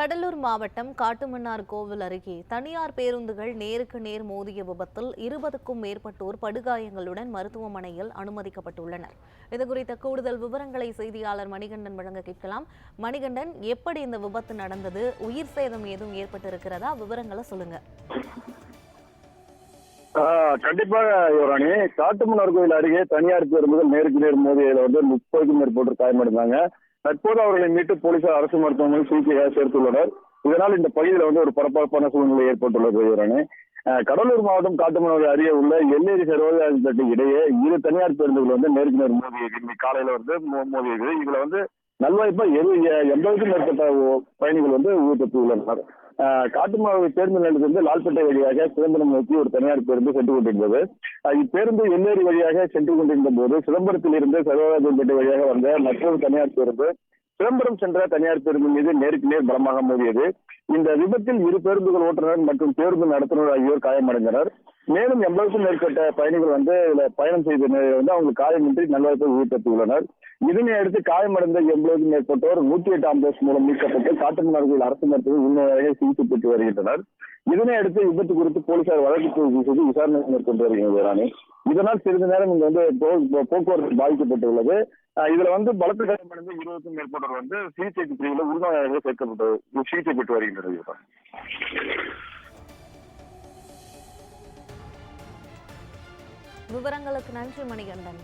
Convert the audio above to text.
கடலூர் மாவட்டம் காட்டுமன்னார் கோவில் அருகே தனியார் பேருந்துகள் நேருக்கு நேர் மோதிய விபத்தில் இருபதுக்கும் மேற்பட்டோர் படுகாயங்களுடன் மருத்துவமனையில் அனுமதிக்கப்பட்டுள்ளனர். இதுகுறித்த கூடுதல் விவரங்களை செய்தியாளர் மணிகண்டன் வழங்க கேட்கலாம். மணிகண்டன் எப்படி இந்த விபத்து நடந்தது? உயிர் சேதம் ஏதும் ஏற்பட்டிருக்கிறதா? விவரங்களை சொல்லுங்க. கண்டிப்பாக யுவராணி காட்டுமன்னார் கோயில் அருகே தனியார் பேருந்துகள் நேருக்கு நேர் மோதியதில் வந்து முப்பதுக்கும் மேற்பட்டோர் காயமடைந்தாங்க. தற்போது அவர்களை மீட்டு போலீசார் அரசு மருத்துவமனையில் சிகிச்சையாக சேர்த்துள்ளனர். இதனால் இந்த பகுதியில் வந்து ஒரு பரபரப்பான சூழ்நிலை ஏற்பட்டுள்ளது யுவராணி கடலூர் மாவட்டம் காட்டுமன்னார் அருகே உள்ள எல்லேரி சர்வதேசத்துக்கு இடையே இரு தனியார் பேருந்துகள் வந்து நேருக்கு நேர் மோதியது. இன்னைக்கு காலையில வந்து மோதியது. இதுல வந்து நல்வாய்ப்பா எது எண்பதுக்கும் மேற்பட்ட பயணிகள் வந்து உயிர் தப்பியுள்ளனர் ஆஹ் காட்டுமாவு பேருந்து நிலையத்திலிருந்து லால்பேட்டை வழியாக சிதம்பரம் நோக்கி ஒரு தனியார் பேருந்து சென்று கொண்டிருந்தது. ஆஹ் இப்பேருந்து எல்லேரி வழியாக சென்று கொண்டிருந்த போது சிதம்பரத்தில் இருந்து சர்வராஜன்பேட்டை வழியாக வந்த மற்றொரு தனியார் பேருந்து சிதம்பரம் சென்ற தனியார் பேருந்து மீது நேருக்கு நேர் பலமாக மோதியது. இந்த விபத்தில் இரு பேருந்துகள் ஓட்டுநர் மற்றும் பேருந்து நடத்துனர் ஆகியோர் காயமடைந்தனர். மேலும் எண்பதுக்கும் மேற்பட்ட பயணிகள் வந்து இதுல பயணம் செய்த நிலையில் வந்து அவங்களுக்கு காயமின்றி நல்வாய்ப்பை உயிர் இதனை அடுத்து காயமடைந்த எண்பதுக்கும் மேற்பட்டோர் நூத்தி எட்டு ஆம்புலன்ஸ் மூலம் மீட்கப்பட்டு காட்டுமன்னார் அரசு மருத்துவம் உண்மையாக சிகிச்சை பெற்று வருகின்றனர். இதனை அடுத்து விபத்து குறித்து போலீசார் வழக்கு செய்து விசாரணை மேற்கொண்டு வருகிறது ராணி இதனால் சிறிது நேரம் இங்க வந்து போக்குவரத்து பாதிக்கப்பட்டுள்ளது. இதுல வந்து பலத்த காயமடைந்த இருபதுக்கும் மேற்பட்டோர் வந்து சிகிச்சைக்கு பிரிவில் உள்நோயாளிகள் சேர்க்கப்பட்டு சிகிச்சை பெற்று வருகின்றனர் விவரங்களுக்கு நன்றி மணிகண்டன்.